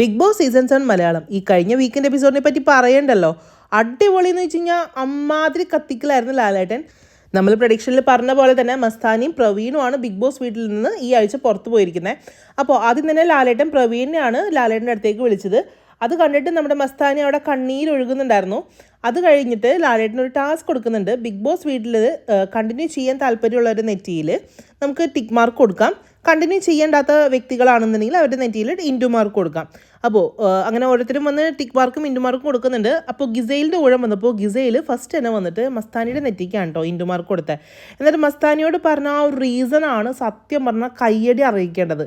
Bigg Boss season seven Malayalam. ഈ കഴിഞ്ഞ weekend എപ്പിസോഡിനെ പറ്റി പറയണ്ടല്ലോ. അടിപൊളി എന്ന് വെച്ച് കഴിഞ്ഞാൽ അമ്മാതിരി കത്തിക്കലായിരുന്നു ലാലേട്ടൻ. നമ്മൾ പ്രഡിക്ഷനിൽ പറഞ്ഞ പോലെ തന്നെ മസ്താനിയും പ്രവീണുമാണ് ബിഗ് ബോസ് വീട്ടിൽ നിന്ന് ഈ ആഴ്ച പുറത്തു പോയിരിക്കുന്നത് അപ്പോൾ ആദ്യം തന്നെ ലാലേട്ടൻ പ്രവീണിനെയാണ് ലാലേട്ടന്റെ അടുത്തേക്ക് വിളിച്ചത്. അത് കണ്ടിട്ട് നമ്മുടെ മസ്താനി അവിടെ കണ്ണീരൊഴുകുന്നുണ്ടായിരുന്നു അത് കഴിഞ്ഞിട്ട് ലാലേട്ടൻ ഒരു ടാസ്ക് കൊടുക്കുന്നുണ്ട്. ബിഗ് ബോസ് വീട്ടിൽ കണ്ടിന്യൂ ചെയ്യാൻ താല്പര്യമുള്ള ഒരു നെറ്റിയിൽ നമുക്ക് ടിക്ക് മാർക്ക് കൊടുക്കാം. കണ്ടിന്യൂ ചെയ്യേണ്ടാത്ത വ്യക്തികളാണെന്നുണ്ടെങ്കിൽ അവരുടെ നെറ്റിയിൽ ഇന്റു മാർക്ക് കൊടുക്കാം. അപ്പോൾ അങ്ങനെ ഓരോരുത്തരും വന്ന് ടിക്ക് മാർക്കും ഇന്റു മാർക്കും കൊടുക്കുന്നുണ്ട്. അപ്പോൾ ഗിസൈലിന്റെ ഊഴം വന്നപ്പോൾ ഗിസൈൽ ഫസ്റ്റ് തന്നെ വന്നിട്ട് മസ്താനിയുടെ നെറ്റിക്കാണ് കേട്ടോ ഇന്റു മാർക്ക് കൊടുത്തത് എന്നിട്ട് മസ്താനിയോട് പറഞ്ഞ ആ ഒരു റീസൺ ആണ് സത്യം പറഞ്ഞാൽ കയ്യടി അറിയിക്കേണ്ടത്.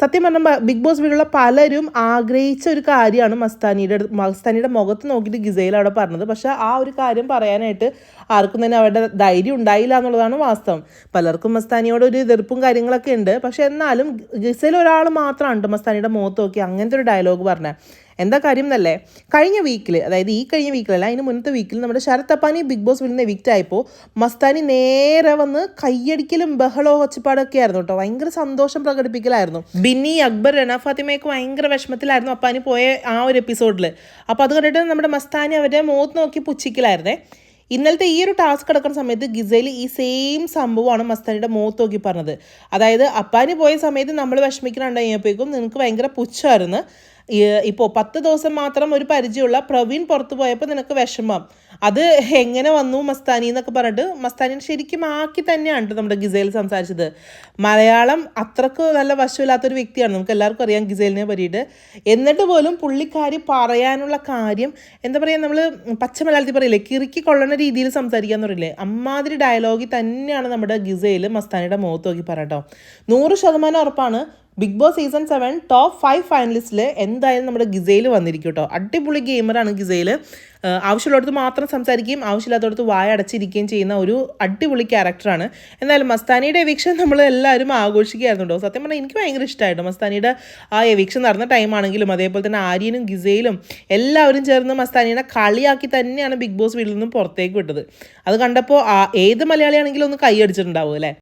സത്യം പറഞ്ഞാൽ ബിഗ് ബോസ് വീടുള്ള പലരും ആഗ്രഹിച്ച ഒരു കാര്യമാണ് മസ്താനിയുടെ മസ്താനിയുടെ മുഖത്ത് നോക്കിയിട്ട് ഗിസയിൽ അവിടെ പറഞ്ഞത്. പക്ഷേ ആ ഒരു കാര്യം പറയാനായിട്ട് ആർക്കും തന്നെ അവരുടെ ധൈര്യം ഉണ്ടായില്ല എന്നുള്ളതാണ് വാസ്തവം. പലർക്കും മസ്താനിയോട് ഒരു എതിർപ്പും കാര്യങ്ങളൊക്കെ ഉണ്ട്. പക്ഷേ എന്നാലും ഗിസയിൽ ഒരാൾ മാത്രമാണ് മസ്താനിയുടെ മുഖത്ത് നോക്കി അങ്ങനത്തെ ഒരു ഡയലോഗ് പറഞ്ഞത്. എന്താ കാര്യം എന്നല്ലേ? കഴിഞ്ഞ വീക്കിൽ അതായത് ഈ കഴിഞ്ഞ വീക്കിലല്ല അതിന് മുന്നത്തെ വീക്കിൽ നമ്മുടെ ശരത് അപ്പാനി ബിഗ് ബോസ് വിടുന്ന എവിക്റ്റ് ആയപ്പോൾ മസ്താനി നേരെ വന്ന് കയ്യടിക്കലും ബഹളോ ഒച്ചപ്പാടൊക്കെ ആയിരുന്നു കേട്ടോ. ഭയങ്കര സന്തോഷം പ്രകടിപ്പിക്കലായിരുന്നു. ബിന്നി അക്ബർ റണ ഫാത്തിമയൊക്കെ ഭയങ്കര വിഷമത്തിലായിരുന്നു അപ്പാനി പോയ ആ ഒരു എപ്പിസോഡിൽ അപ്പോൾ അത് കണ്ടിട്ട് നമ്മുടെ മസ്താനി അവരുടെ മുഖത്ത് നോക്കി പുച്ഛിക്കലായിരുന്നേ. ഇന്നലത്തെ ഈ ഒരു ടാസ്ക് കിടക്കുന്ന സമയത്ത് ഗിസയിൽ ഈ സെയിം സംഭവമാണ് മസ്താനിയുടെ മുഖത്ത് നോക്കി പറഞ്ഞത്. അതായത് അപ്പാനി പോയ സമയത്ത് നമ്മൾ വിഷമിക്കുന്നുണ്ടായപ്പോഴേക്കും നിനക്ക് ഭയങ്കര പുച്ഛമായിരുന്നു. ഇപ്പോൾ പത്ത് ദിവസം മാത്രം ഒരു പരിചയമുള്ള പ്രവീൺ പുറത്തു പോയപ്പോൾ നിനക്ക് വിഷമം. അത് എങ്ങനെ വന്നു മസ്താനി എന്നൊക്കെ പറഞ്ഞിട്ട് മസ്താനിനെ ശരിക്കും ആക്കി തന്നെയാണ് നമ്മുടെ ഗിസേൽ സംസാരിച്ചത്. മലയാളം അത്രയ്ക്ക് നല്ല വശമില്ലാത്തൊരു വ്യക്തിയാണ്. നമുക്ക് എല്ലാവർക്കും അറിയാം ഗിസേലിനെ പറ്റിയിട്ട്. എന്നിട്ട് പോലും പുള്ളിക്കാരി പറയാനുള്ള കാര്യം എന്താ പറയുക നമ്മൾ പച്ച മലയാളത്തിൽ പറയില്ലേ കിറുക്കി കൊള്ളണ രീതിയിൽ സംസാരിക്കാന്ന് പറയില്ലേ അമ്മാതിരി ഡയലോഗി തന്നെയാണ് നമ്മുടെ ഗിസേൽ മസ്താനിയുടെ മുഖത്ത് നോക്കി പറയട്ടോ നൂറ് ശതമാനം ഉറപ്പാണ് Bigg Boss season seven top five ഫൈനലിസ്റ്റിൽ എന്തായാലും നമ്മുടെ ഗിസയിൽ വന്നിരിക്കും കേട്ടോ അടിപൊളി ഗെയിമറാണ് ഗിസയിൽ ആവശ്യമുള്ളിടത്ത് മാത്രം സംസാരിക്കുകയും ആവശ്യമില്ലാത്തടത്ത് വായ അടച്ചിരിക്കുകയും ചെയ്യുന്ന ഒരു അടിപൊളി ക്യാരക്ടറാണ് എന്നാലും മസ്താനിയുടെ എവിക്ഷൻ നമ്മൾ എല്ലാവരും ആഘോഷിക്കുകയായിരുന്നു കേട്ടോ സത്യം പറഞ്ഞാൽ എനിക്ക് ഭയങ്കര ഇഷ്ടമായിട്ടോ മസ്താനിയുടെ ആ എവിക്ഷൻ നടന്ന ടൈമാണെങ്കിലും അതേപോലെ തന്നെ ആര്യനും ഗിസയിലും എല്ലാവരും ചേർന്ന് മസ്താനിയുടെ കളിയാക്കി തന്നെയാണ് ബിഗ് ബോസ് വീട്ടിൽ നിന്നും പുറത്തേക്ക് വിട്ടത്. അത് കണ്ടപ്പോൾ ഏത് മലയാളിയാണെങ്കിലും ഒന്ന് കൈയടിച്ചിട്ടുണ്ടാവും അല്ലേ?